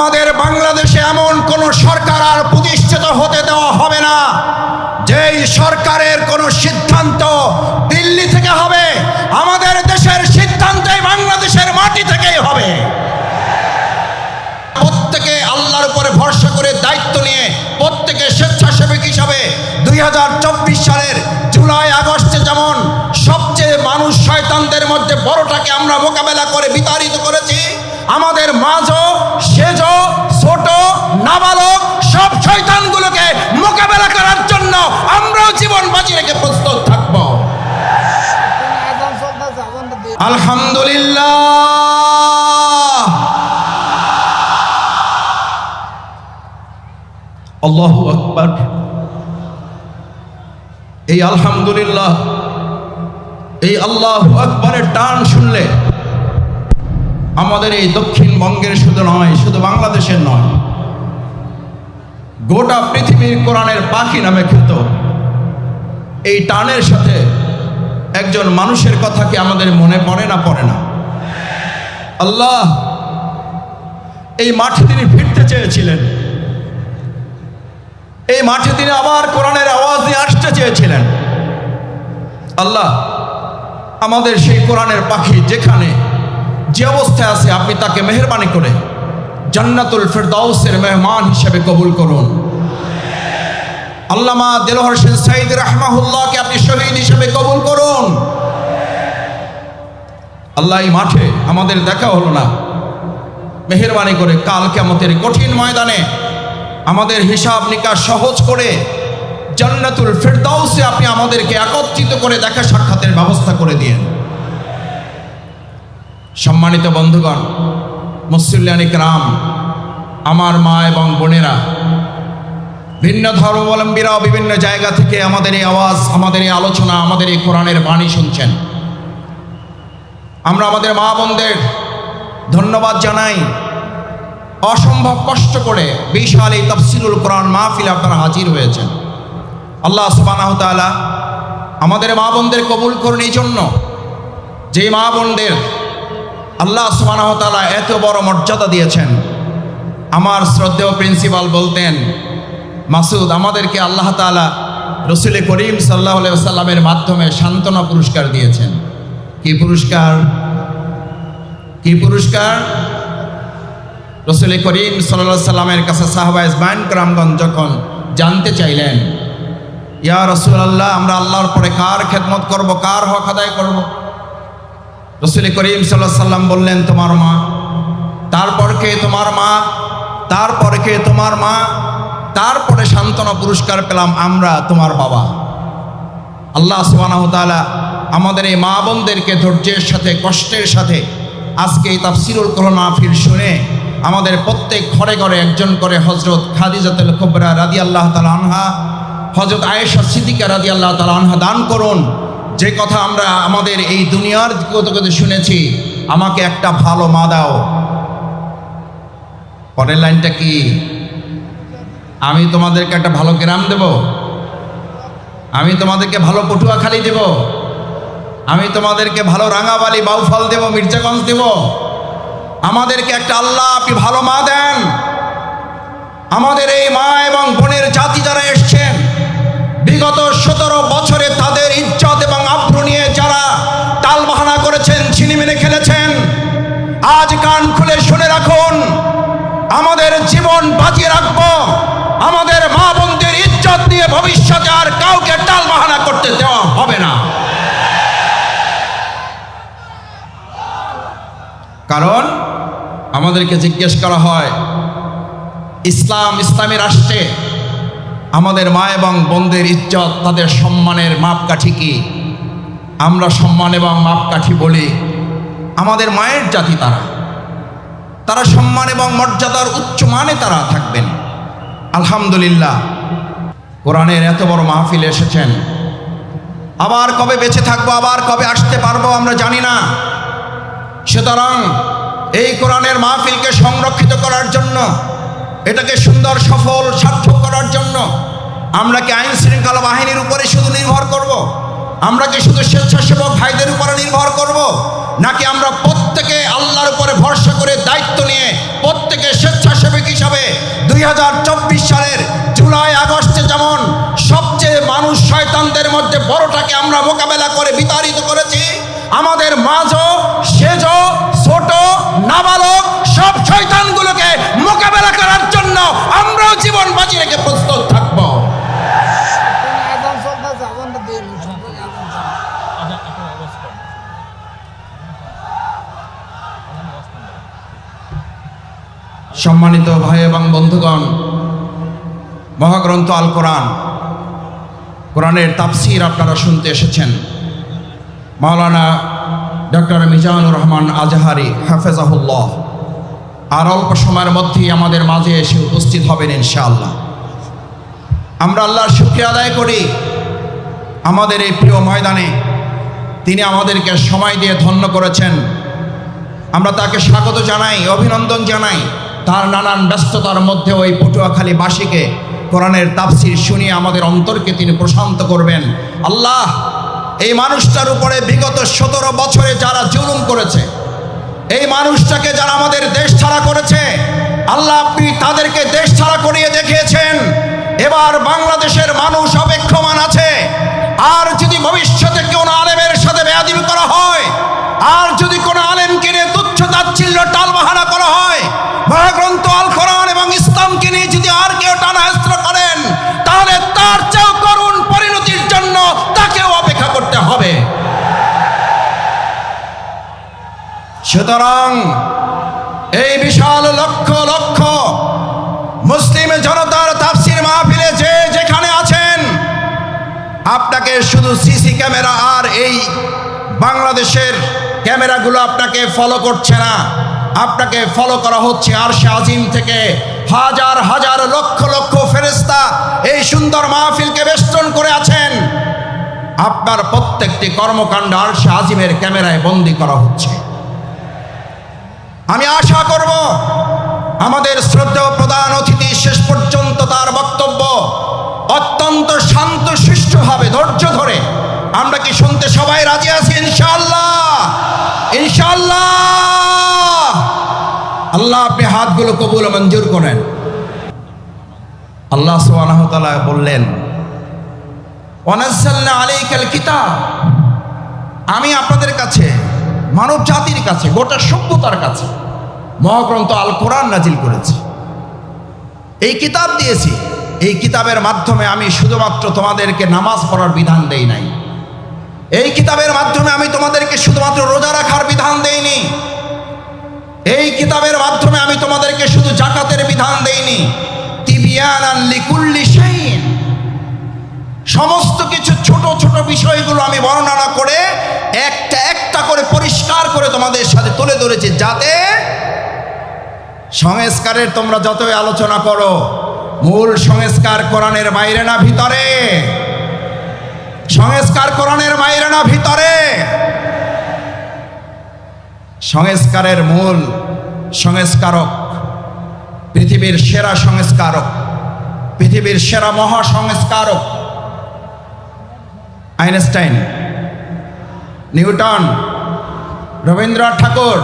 আমাদের বাংলাদেশে এমন কোন সরকার আর প্রতিষ্ঠিত হতে দেওয়া হবে না। যেই সরকারের কোনো সিদ্ধান্ত দিল্লি থেকে হবে, আমাদের দেশের সিদ্ধান্তই বাংলাদেশের মাটি থেকেই হবে। প্রত্যেকে আল্লাহর উপরে ভরসা করে দায়িত্ব নিয়ে প্রত্যেকে স্বেচ্ছাসেবক হিসাবে দুই হাজার চব্বিশ সালের জুলাই, আগস্টে যেমন সবচেয়ে মানুষ শয়তানদের মধ্যে বড়টাকে আমরা মোকাবেলা করে বিতাড়িত করেছি, আমাদের মাঝও সেজ ছোট নাবালক সব শয়তানগুলোকে মোকাবেলা করার জন্য আমরাও জীবন বাজি রেখে প্রস্তুত থাকব। আলহামদুলিল্লাহ। আকবার। এই আলহামদুলিল্লাহ, এই আল্লাহ আকবরের টান শুনলে আমাদের এই দক্ষিণবঙ্গের শুধু নয়, শুধু বাংলাদেশের নয় গোটা পৃথিবীর কোরআনের পাখি নামে খ্যাত। এই টানের সাথে একজন মানুষের কথা কি আমাদের মনে পড়ে না পড়ে না? আল্লাহ, এই মাঠে তিনি ফিরতে চেয়েছিলেন। এই মাঠে তিনি আবার কোরআনের আওয়াজ নিয়ে আসতে চেয়েছিলেন। আল্লাহ, আমাদের সেই কোরআনের পাখি যেখানে যে অবস্থায় আছে, আপনি তাকে মেহরবানি করে জান্নাতুল ফেরদাউসের মেহমান হিসেবে কবুল করুন। আল্লামা দেলোহর হোসেন সাইদ রাহমাহুল্লাহকে আপনি শহীদ হিসেবে কবুল করুন। আল্লাহ মাঠে আমাদের দেখা হলো না। মেহরবানি করে কাল কেমতের কঠিন ময়দানে আমাদের হিসাব নিকাশ সহজ করে জান্নাতুল ফেরদাউসে আপনি আমাদেরকে একত্রিত করে দেখা সাক্ষাতের ব্যবস্থা করে দিয়েন। সম্মানিত বন্ধুগণ মুসল্লানিক রাম আমার মা এবং বোনেরা ভিন্ন ধর্মাবলম্বীরাও বিভিন্ন জায়গা থেকে আমাদের এই আওয়াজ, আমাদের এই আলোচনা, আমাদের এই কোরআনের বাণী শুনছেন। আমরা আমাদের মা বোনদের ধন্যবাদ জানাই। অসম্ভব কষ্ট করে বিশাল এই তফসিলুল কোরআন মাহফিল আপনারা হাজির হয়েছেন। আল্লাহ তাআলা আমাদের মা বোনদের কবুল করুন এই জন্য। যে মা বোনদের আল্লাহ সুবানাহ এত বড় মর্যাদা দিয়েছেন। আমার শ্রদ্ধেয় প্রিন্সিপাল বলতেন মাসুদ, আমাদেরকে আল্লাহ তাআলা রসুল করিম সাল্লাহ সাল্লামের মাধ্যমে সান্ত্বনা পুরস্কার দিয়েছেন। কি পুরস্কার? কি পুরস্কার? রসুল করিম সাল্লাহ সাল্লামের কাছে সাহবা ইসমাইন করামগঞ্জ যখন জানতে চাইলেন, ইয়া রসুল আল্লাহ আমরা আল্লাহর পরে কার খেদমত করব? কার হক আদায় করব? রসুল করিম সাল্লাহ সাল্লাম বললেন, তোমার মা। তারপর কে? তোমার মা? তারপরে কে? তোমার মা? তারপরে সান্ত্বনা পুরস্কার পেলাম আমরা, তোমার বাবা। আল্লাহ সুবানাহ তাআলা আমাদের এই মা বোনদেরকে ধৈর্যের সাথে, কষ্টের সাথে আজকে এই তাফসিরুল কোরআন শুনে আমাদের প্রত্যেক ঘরে ঘরে একজন করে হজরত খাদিজাতুল কুবরা রাদি আল্লাহ তালা আনহা হজরত আয়েশা সিদ্দিকা রাদি আল্লাহ তালা আনহা দান করুন। যে কথা আমরা আমাদের এই দুনিয়ার কত কত শুনেছি, আমাকে একটা ভালো মা দাও। পরের লাইনটা কি? আমি তোমাদেরকে একটা ভালো গ্রাম দেব। আমি তোমাদেরকে ভালো পটুয়াখালী দেব। আমি তোমাদেরকে ভালো রাঙাবালি, বাউফল দেব, মির্জাগঞ্জ দেব। আমাদেরকে একটা আল্লাহ আপনি ভালো মা দেন। আমাদের এই মা এবং বোনের জাতি যারা এসছেন, বিগত সতেরো বছরে তাদের ইজ্জত এবং আব্রু নিয়ে যারা টালবাহানা করেছেন, ছিনিমিনি খেলেছেন, আজ কান খুলে শুনে রাখুন, আমাদের জীবন বাঁচিয়ে রাখব কারণ আমাদেরকে জিজ্ঞেস করা হয়, ইসলাম ইসলামী রাষ্ট্রে আমাদের মা এবং বোনদের ইজ্জত, তাদের সম্মানের মাপকাঠি কি? আমরা সম্মান এবং মাপকাঠি বলি আমাদের মায়ের জাতি তারা। তারা সম্মান এবং মর্যাদার উচ্চ মানে তারা থাকবেন। আলহামদুলিল্লাহ, কোরআনের এত বড় মাহফিলে এসেছেন। আবার কবে বেঁচে থাকব, আবার কবে আসতে পারব আমরা জানি না। সুতরাং এই কোরআনের মাহফিলকে সংরক্ষিত করার জন্য, এটাকে সুন্দর, সফল, সার্থক করার জন্য আমরা কি আইন শৃঙ্খলা বাহিনীর উপরে শুধু নির্ভর করব। আমরা কি শুধু স্বেচ্ছাসেবক ভাইদের উপরে নির্ভর করব। নাকি আমরা প্রত্যেকে আল্লাহর উপরে ভরসা করে দায়িত্ব নিয়ে প্রত্যেকে স্বেচ্ছাসেবক হিসাবে দুই হাজার চব্বিশ সালের জুলাই, আগস্টে যেমন সবচেয়ে মানুষ শয়তানদের মধ্যে বড়টাকে আমরা মোকাবেলা করে বিতাড়িত করেছি আমাদের মাঝ, সেজ, ছোট, নাবালক সব শয়তানগুলোকে মোকাবেলা করার জন্য আমরাও জীবন বাজি রেখে প্রস্তুত থাকব। সম্মানিত ভাই এবং বন্ধুগণ, মহাগ্রন্থ আল কোরআন কোরআনের তাফসির আপনারা শুনতে এসেছেন মাওলানা ডক্টর মিজানুর রহমান আজহারি হাফেজাহুল্লাহ। আর অল্প সময়ের মধ্যেই আমাদের মাঝে এসে উপস্থিত হবেন ইনশাআল্লাহ। আমরা আল্লাহর শুক্রিয়া আদায় করি। আমাদের এই প্রিয় ময়দানে তিনি আমাদেরকে সময় দিয়ে ধন্য করেছেন। আমরা তাকে স্বাগত জানাই, অভিনন্দন জানাই। তার নানান ব্যস্ততার মধ্যে ওই পটুয়াখালী বাসীকে কোরআনের তাফসির শুনিয়ে আমাদের অন্তরকে তিনি প্রশান্ত করবেন। আল্লাহ এই মানুষটার উপরে বিগত সতেরো বছরে যারা জুলুম করেছে, এই মানুষটাকে যারা আমাদের দেশ ছাড়া করেছে, আল্লাহ আপনি তাদেরকে দেশ ছাড়া করিয়ে দেখিয়েছেন। এবার বাংলাদেশের মানুষ অপেক্ষমান আছে। আর যদি ভবিষ্যতে কোনো আলেমের সাথে বেয়াদিবি করা হয়, আর যদি কোনো আলেমকে নিয়ে তুচ্ছ তাচ্ছিল্য টালবাহানা করা হয়, মহাগ্রন্থ আল কোরআন এবং ইসলামকে নিয়ে যদি আর কেউ টানাহেস্ত্র করেন সুতরাং এই বিশাল লক্ষ লক্ষ মুসলিম জনতার তাফসির মাহফিলে যে যেখানে আছেন, আপনাকে শুধু সিসি ক্যামেরা আর এই বাংলাদেশের ক্যামেরাগুলো আপনাকে ফলো করছে না। আপনাকে ফলো করা হচ্ছে আর আজিম থেকে হাজার হাজার, লক্ষ লক্ষ ফেরেস্তা এই সুন্দর মাহফিলকে বেষ্টন করে আছেন। আপনার প্রত্যেকটি কর্মকাণ্ড আর আজিমের ক্যামেরায় বন্দি করা হচ্ছে। আমি আশা করব আমাদের শ্রদ্ধেয় প্রধান অতিথি শেষ পর্যন্ত তার বক্তব্য অত্যন্ত শান্ত সুষ্ঠুভাবে ধৈর্য ধরে। আমরা কি শুনতে সবাই রাজি আছি? ইনশাআল্লাহ। ইনশাআল্লাহ। আল্লাহ আপনি হাতগুলো কবুল মঞ্জুর করেন। আল্লাহ তাআলা বললেন ওয়ানাজ্জালনা আলাইকাল কিতাব। আমি আপনাদের কাছে মানব জাতির কাছে, গোটা সভ্যতার কাছে মহাগ্রন্থ আল কোরআন নাজিল করেছি। এই কিতাব দিয়েছি। এই কিতাবের মাধ্যমে আমি শুধুমাত্র তোমাদেরকে নামাজ পড়ার বিধান দেই নাই। এই কিতাবের মাধ্যমে আমি তোমাদেরকে শুধুমাত্র রোজা রাখার বিধান দেইনি। এই কিতাবের মাধ্যমে আমি তোমাদেরকে শুধু জাকাতের বিধান দেইনি। সমস্ত কিছু ছোট ছোট বিষয়গুলো আমি বর্ণনা করে একটা একটা করে পরিষ্কার করে তোমাদের সাথে তুলে ধরেছি যাতে সংস্কারের তোমরা যতই আলোচনা করো, মূল সংস্কার কোরআনের বাইরে না ভিতরে। সংস্কার কোরআনের বাইরে না ভিতরে। সংস্কারের মূল সংস্কারক পৃথিবীর সেরা সংস্কারক, পৃথিবীর সেরা মহা সংস্কারক আইনস্টাইন। নিউটন, রবীন্দ্রনাথ ঠাকুর,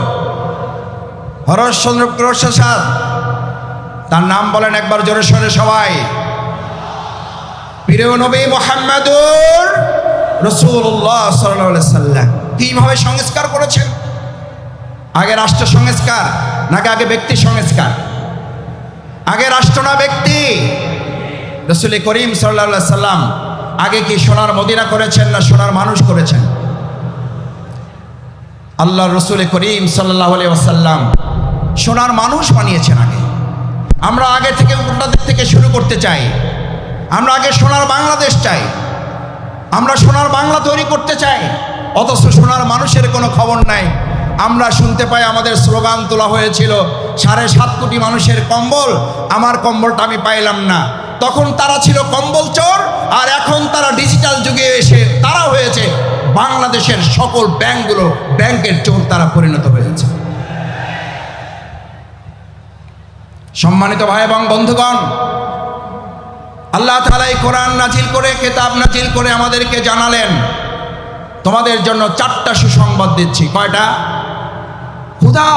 হরশচন্দ্র প্রসাদ, তার নাম বলেন একবার জোরে সরে সবাই। প্রিয় নবী মোহাম্মদুর রসুল্লাহ সাল্লাম। কীভাবে সংস্কার করেছেন? আগে রাষ্ট্র সংস্কার, নাকি আগে ব্যক্তি সংস্কার? আগে রাষ্ট্র না ব্যক্তি? রসুল করিম সাল্লা সাল্লাম আগে কি সোনার মদিনা করেছেন না সোনার মানুষ করেছেন? আল্লাহ রসুল করিম সাল্লাহ আসাল্লাম সোনার মানুষ বানিয়েছেন আগে। আমরা আগে থেকে উল্টাদের থেকে শুরু করতে চাই। আমরা আগে সোনার বাংলাদেশ চাই। আমরা সোনার বাংলা তৈরি করতে চাই। অথচ সোনার মানুষের কোনো খবর নাই। আমরা শুনতে পাই আমাদের স্লোগান তোলা হয়েছিল, সাড়ে সাত কোটি মানুষের কম্বল, আমার কম্বলটা আমি পাইলাম না। তখন তারা ছিল কম্বল চোর, আর এখন তারা ডিজিটাল যুগে এসে তারা হয়েছে। বাংলাদেশের সকল ব্যাংকগুলো ব্যাংকের চোর তারা পরিণত হয়েছে। সম্মানিত ভাই এবং বন্ধুগণ, আল্লাহ তালা এই কোরআন নাজিল করে, কেতাব নাজিল করে আমাদেরকে জানালেন, তোমাদের জন্য চারটা সুসংবাদ দিচ্ছি। কয়টা? হুদা,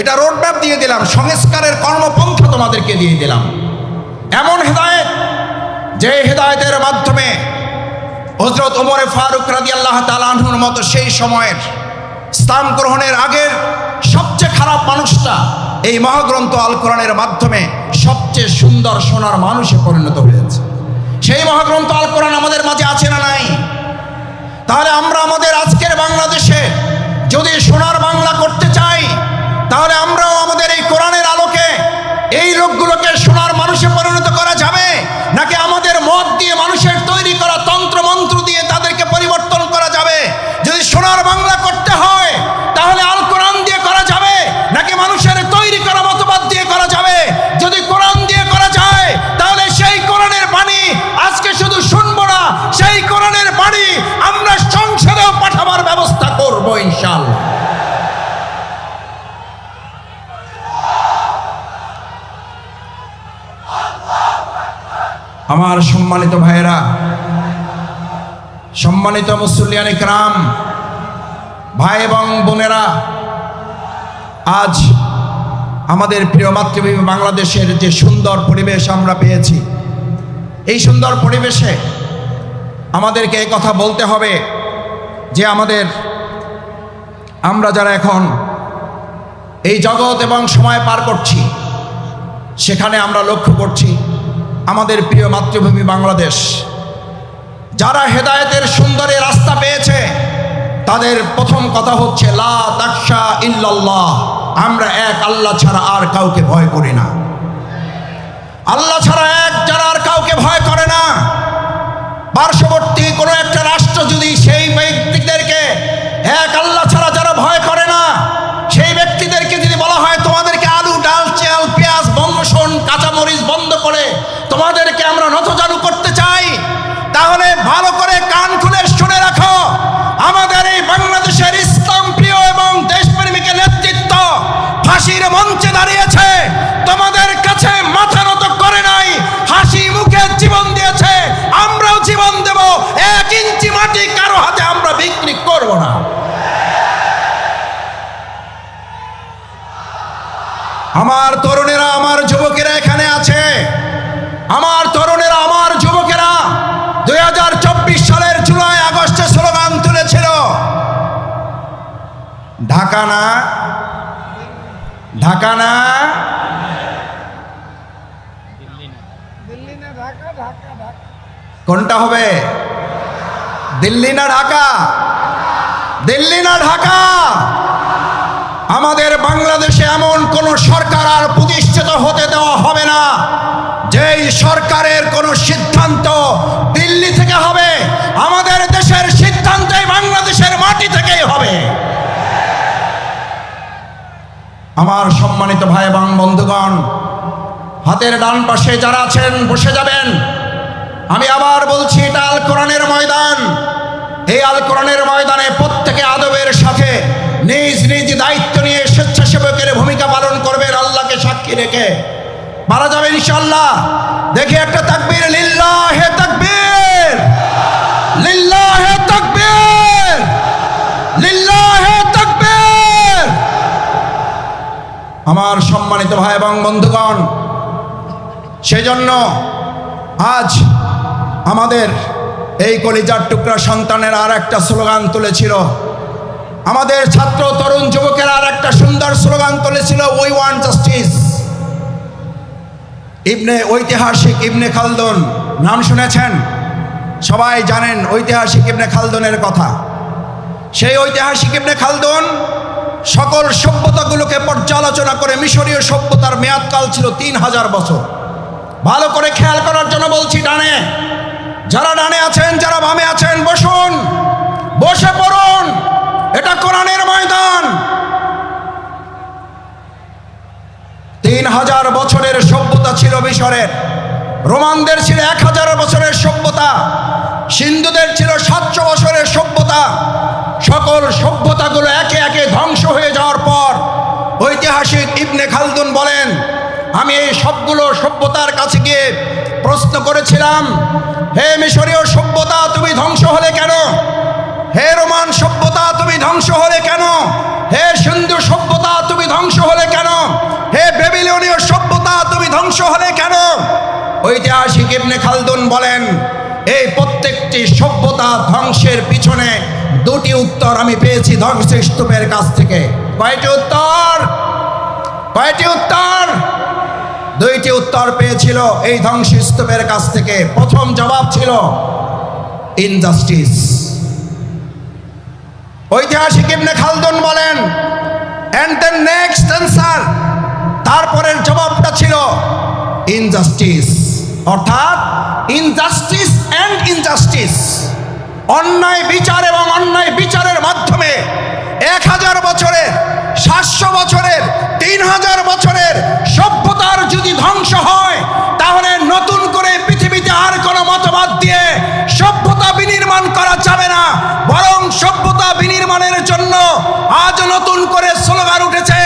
এটা রোডম্যাপ দিয়ে দিলাম, সংস্কারের কর্মপন্থা তোমাদেরকে দিয়ে দিলাম। এমন হেদায়েত, যে হেদায়েতের মাধ্যমে হজরত ওমরে ফারুক রাদি আল্লাহ তালাহুর মতো সেই সময়ের ইসলাম গ্রহণের আগের সবচেয়ে খারাপ মানুষটা এই মহাগ্রন্থ আল কোরআনের মাধ্যমে সবচেয়ে সুন্দর সোনার মানুষে পরিণত হয়েছে। সেই মহাগ্রন্থ আল কোরআন আমাদের মাঝে আছে না নাই? তাহলে আমরা আমাদের আজকের বাংলাদেশে যদি সোনার বাংলা করতে চাই, তাহলে আমরাও আমাদের এই কোরআনের আলোকে এই লোকগুলোকে সোনার মানুষে পরিণত করা যাবে? নাকি সম্মানিত ভাইয়েরা, সম্মানিত মুসল্লিয়ান ইকরাম, ভাই এবং বোনেরা, আজ আমাদের প্রিয় মাতৃভূমি বাংলাদেশের যে সুন্দর পরিবেশ আমরা পেয়েছি, এই সুন্দর পরিবেশে আমাদেরকে এই কথা বলতে হবে যে আমাদের, আমরা যারা এখন এই জগৎ এবং সময় পার করছি, সেখানে আমরা লক্ষ্য করছি আমাদের প্রিয় মাতৃভূমি বাংলাদেশ। যারা হেদায়তের সুন্দরী রাস্তা পেয়েছে, তাদের প্রথম কথা হচ্ছে ইল্লাল্লাহ। আমরা এক, আল্লাহ ছাড়া আর কাউকে ভয় করি না। আল্লাহ ছাড়া এক, যারা আর কাউকে ভয় করে না। পার্শ্ববর্তী কোনো একটা রাষ্ট্র যদি সেই ব্যক্তিদেরকে এক, আল্লাহ নথজানু করতে চাই, তাহলে ভালো করে কান খুলে শুনে রাখো, আমাদের এই বাংলাদেশের ইসলাম প্রিয় এবং দেশপ্রেমিকের নেতৃত্ব ফাঁসির মঞ্চে দাঁড়িয়েছে, তোমাদের কাছে মাথা নত করে নাই, হাসি মুখে জীবন দিয়েছে, আমরাও জীবন দেব, এক ইঞ্চি মাটি কারও হাতে আমরা বিক্রি করব না। আমার তরুণেরা, আমার যুবকেরা এখানে আছে, আমার ঢাকা না ঢাকা না কোনটা হবে? দিল্লি না ঢাকা? দিল্লি না ঢাকা? আমাদের বাংলাদেশে এমন কোন সরকার আর প্রতিষ্ঠিত হতে দেওয়া হবে না যেই সরকারের কোনো সিদ্ধান্ত দিল্লি থেকে হবে। আমার সম্মানিত ভাই এবং বন্ধুগণ, হাতের ডান পাশে যারা আছেন, বসে যাবেন। আমি আবার বলছি, এটা আল কোরআনের ময়দান। এই আল কোরআনের ময়দানে প্রত্যেকে আদবের সাথে নিজ নিজ দায়িত্ব নিয়ে স্বেচ্ছাসেবকের ভূমিকা পালন করবেন, আল্লাহকে সাক্ষী রেখে। মারা যাবে ইনশাল্লাহ দেখি একটা তাকবীর, লিল্লাহে তাকবীর। লিল্লাহে তাকবীর। লিল্লাহে তাকবীর আমার সম্মানিত ভাই এবং বন্ধুগণ, সেজন্য আজ আমাদের এই কলিজার টুকরা সন্তানের আর একটা স্লোগান তুলেছিল। আমাদের ছাত্র তরুণ যুবকের আর একটা সুন্দর স্লোগান তুলেছিল উই ওয়ান্ট জাস্টিস ইবনে ঐতিহাসিক ইবনে খালদুন, নাম শুনেছেন? সবাই জানেন ঐতিহাসিক ইবনে খালদুনের কথা। সেই ঐতিহাসিক ইবনে খালদুন সকল সভ্যতাগুলোকে পর্যালোচনা করে মিশরীয় সভ্যতার মেয়াদকাল ছিল তিন হাজার বছর। ভালো করে খেয়াল করার জন্য বলছি, ডানে। যারা ডানে আছেন, যারা বামে আছেন, বসুন। বসে পড়ুন। এটা কোরআনের ময়দান। তিন হাজার বছরের সভ্যতা ছিল মিশরের। রোমানদের ছিল এক হাজার বছরের সভ্যতা। সিন্ধুদের ছিল সাতশো বছরের সভ্যতা। সকল সভ্যতাগুলো একে একে ধ্বংস হয়ে যাওয়ার পর ঐতিহাসিক ইবনে খালদুন বলেন, আমি এই সবগুলো সভ্যতার কাছে গিয়ে প্রশ্ন করেছিলাম, হে মিশরীয় সভ্যতা তুমি ধ্বংস হলে কেন? হে রোমান সভ্যতা তুমি ধ্বংস হলে কেন? হে সিন্ধু সভ্যতা তুমি ধ্বংস হলে কেন? হে বেবিলনীয় সভ্যতা তুমি ধ্বংস হলে কেন? ঐতিহাসিক ইবনে খালদুন বলেন, এই প্রত্যেকটি সভ্যতা ধ্বংসের পিছনে দুটি উত্তর আমি পেয়েছি ধ্বংসস্তূপের কাছ থেকে। কয়টি উত্তর? কয়টি উত্তর? দুইটি উত্তর পেয়েছিল এই ধ্বংসস্তূপের কাছ থেকে। প্রথম জবাব ছিল, ইনজাস্টিস। ঐতিহাসিক ইবনে খালদুন বলেন অ্যান্ড দ্য নেক্সট অ্যান্সার তারপরের জবাবটা ছিল, ইনজাস্টিস। অর্থাৎ, ইনজাস্টিস অ্যান্ড ইনজাস্টিস অন্যায় বিচার এবং অন্যায় বিচারের মাধ্যমে এক হাজার বছরের সাতশো বছরের, তিন হাজার বছরের সভ্যতার যদি ধ্বংস হয়, তাহলে নতুন করে পৃথিবীতে আর কোনো মতবাদ দিয়ে সভ্যতা বিনির্মাণ করা যাবে না। বরং সভ্যতা বিনির্মাণের জন্য আজ নতুন করে স্লোগান উঠেছে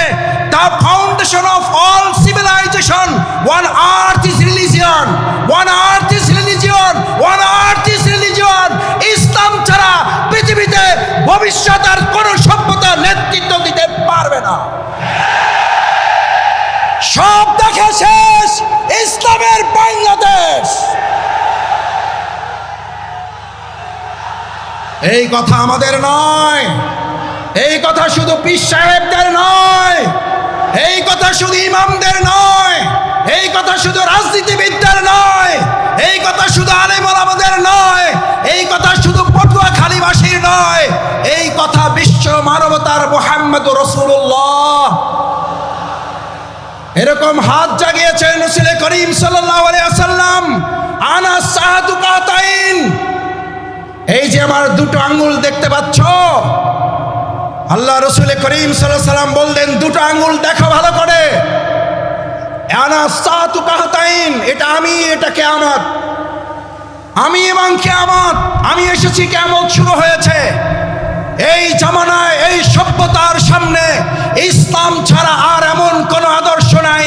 the foundation of all civilization one earth is religion one earth is religion one earth is religion ইসলাম ছাড়া পৃথিবীতে ভবিষ্যৎ আর কোনো সভ্যতা নেতৃত্ব দিতে পারবে না। সব দেখা শেষ, ইসলামের বাংলাদেশ। এই কথা আমাদের নয়, এই কথা শুধু পীর সাহেবদের নয়, এই কথা শুধু ইমামদের নয়, এই কথা শুধু রাজনীতিবিদদের নয় এই কথা শুধু আলেমল আমাদের নয়, এই কথা শুধু পটুয়াখালীবাসীর নয়, এই কথা বিশ্ব মানবতার মোহাম্মদ রসুল্লাহ এরকম হাত জাগিয়েছেন রসুল করিম সাল্লাল্লাহু আলাইহি ওয়াসাল্লাম আনা কাতাইন। এই যে আমার দুটো আঙ্গুল দেখতে পাচ্ছ, আল্লাহ রসুল করিম সাল্লাম বললেন, দুটো আঙ্গুল দেখো ভালো করে। এটা আমি, এটা কেয়ামত। আমি এবং কেয়ামত, আমি এসেছি কেমন শুরু হয়েছে। এই জামানায়, এই সভ্যতার সামনে ইসলাম ছাড়া আর এমন কোনো আদর্শ নাই,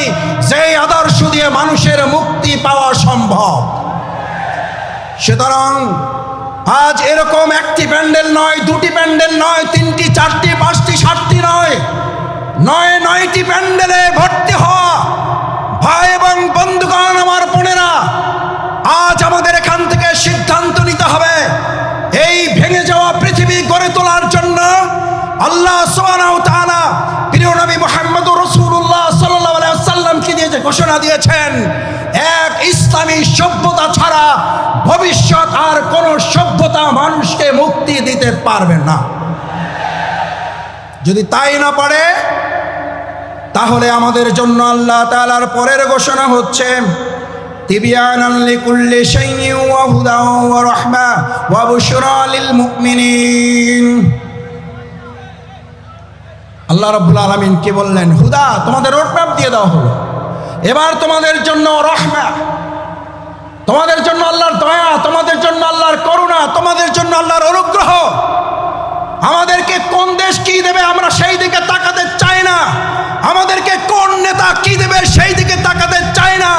যেই আদর্শ দিয়ে মানুষের মুক্তি পাওয়া সম্ভব। সুতরাং আজ এরকম একটি প্যান্ডেল নয়, দুটি প্যান্ডেল নয়, তিনটি, চারটি, পাঁচটি, সাতটি নয় নয়, নয়টি প্যান্ডেলে ভর্তি হওয়া ভাই এবং বন্ধুগণ, আমার বোনেরা, আজ আমাদের এখান থেকে সিদ্ধান্ত নিতে হবে। এই ভেঙে যাওয়া পৃথিবী গড়ে তোলার জন্য আল্লাহ তাআলা প্রিয় নবী মুহাম্মদ রাসূলুল্লাহ সাল্লাল্লাহু দিয়ে যে ঘোষণা দিয়েছেন, এক ইসলামী সভ্যতা ছাড়া ভবিষ্যৎ আর কোন সভ্যতা মানুষকে মুক্তি দিতে পারবে না। যদি তাই না পারে তাহলে আমাদের জন্য আল্লাহ তাআলার পরের ঘোষণা হচ্ছে, তিবিয়ানান লিকুল্লি শাইইন হুদা ওয়া রাহমা ওয়া বুশরা লিল আল্লাহ রাব্বুল আলামিন কি বললেন? হুদা, তোমাদের রোডম্যাপ দিয়ে দেওয়া হলো। এবার তোমাদের জন্য রহমা, তোমাদের জন্য আল্লাহর দয়া, তোমাদের জন্য আল্লাহর করুণা, তোমাদের জন্য আল্লাহর অনুগ্রহ। আমাদেরকে কোন দেশ কি দেবে আমরা সেই দিকে তাকাতে চাই না। আমাদেরকে কোন নেতা কি দেবে সেই দিকে তাকাতে চাই না।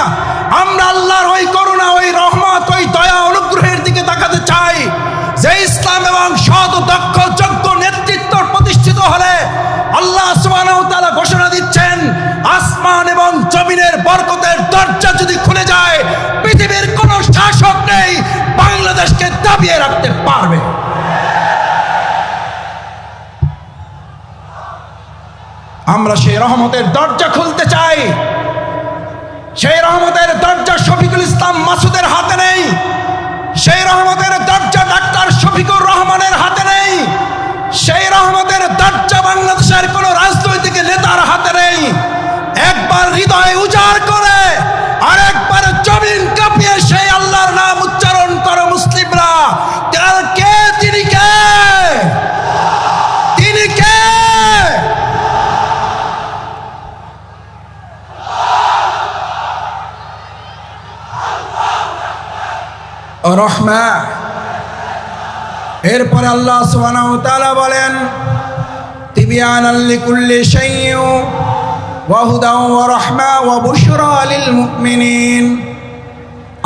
আমরা আল্লাহর ওই করুণা, ওই রহমত, ওই দয়া, অনুগ্রহের দিকে তাকাতে চাই। যে ইসলাম এবং সৎ, দক্ষ, যোগ্য নেতৃত্ব প্রতিষ্ঠিত হলে আল্লাহ ওয়া ঘোষণা দিচ্ছেন, আসমান এবং জমিনের বরকতের দরজা যদি খুলে যায়, পৃথিবীর কোনো শাসক নেই বাংলাদেশকে দাবিয়ে রাখতে পারবে। আমরা সেই রহমতের দরজা খুলতে চাই। সেই রহমতের দরজা শফিকুল ইসলাম মাসুদের হাতে নেই। সেই রহমতের দরজা ডাক্তার শফিকুর রহমানের হাতে নেই। সেই রহমতের দরজা বাংলাদেশের কোনো রাজনৈতিক নেতার হাতে নেই। একবার হৃদয় উজাড় করে আর একবার জমিন কাঁপিয়ে সেই আল্লাহর নাম উচ্চারণ রহমা। এরপরে আল্লাহ সুবহানাহু বলেন ওয়া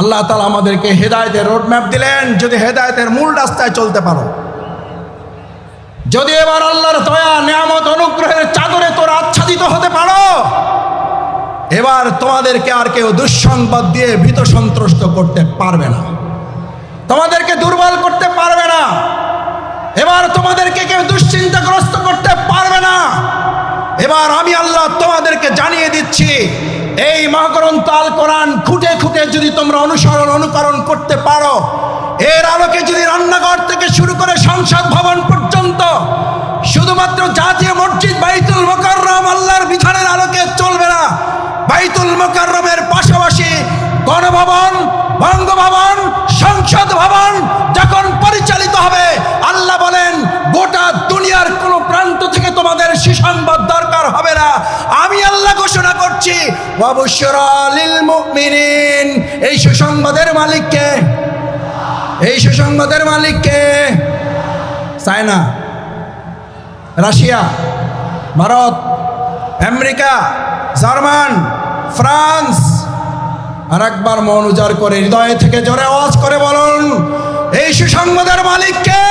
আল্লাহ তাআলা আমাদেরকে হেদায়েতের রোডম্যাপ দিলেন, যদি হেদায়েতের মূল রাস্তায় চলতে পারো। যদি এবার আল্লাহর দয়া, নিয়ামত, অনুগ্রহের চাদরে তোর আচ্ছাদিত হতে পারো, এবার তোমাদেরকে আর কেউ দুঃসংবাদ দিয়ে ভীত সন্ত্রস্ত করতে পারবে না। তোমাদেরকে দুর্বল করতে পারবে না। এবার তোমাদেরকে কেউ দুশ্চিন্তাগ্রস্ত করতে পারবে না। এবার আমি আল্লাহ তোমাদেরকে জানিয়ে দিচ্ছি, এই মহাগ্রন্থ আল কোরআন খুঁটে খুঁটে যদি তোমরা অনুসরণ, অনুকরণ করতে পারো, এর আলোকে যদি রান্নাঘর থেকে শুরু করে সংসদ ভবন পর্যন্ত শুধুমাত্র জাতীয় মসজিদ বাইতুল মোকাররম আল্লাহর বিধানের আলোকে চলবে না, বাইতুল মোকাররমের পাশাপাশি গণভবন, বঙ্গভবন এই সুসংবাদের মালিককে এই সুসংবাদের মালিককে China Russia. Bharat. America. German. France. আর একবার মন উজাড় করে হৃদয় থেকে জোরে আওয়াজ করে বলুন, এই সুসংবাদের মালিককে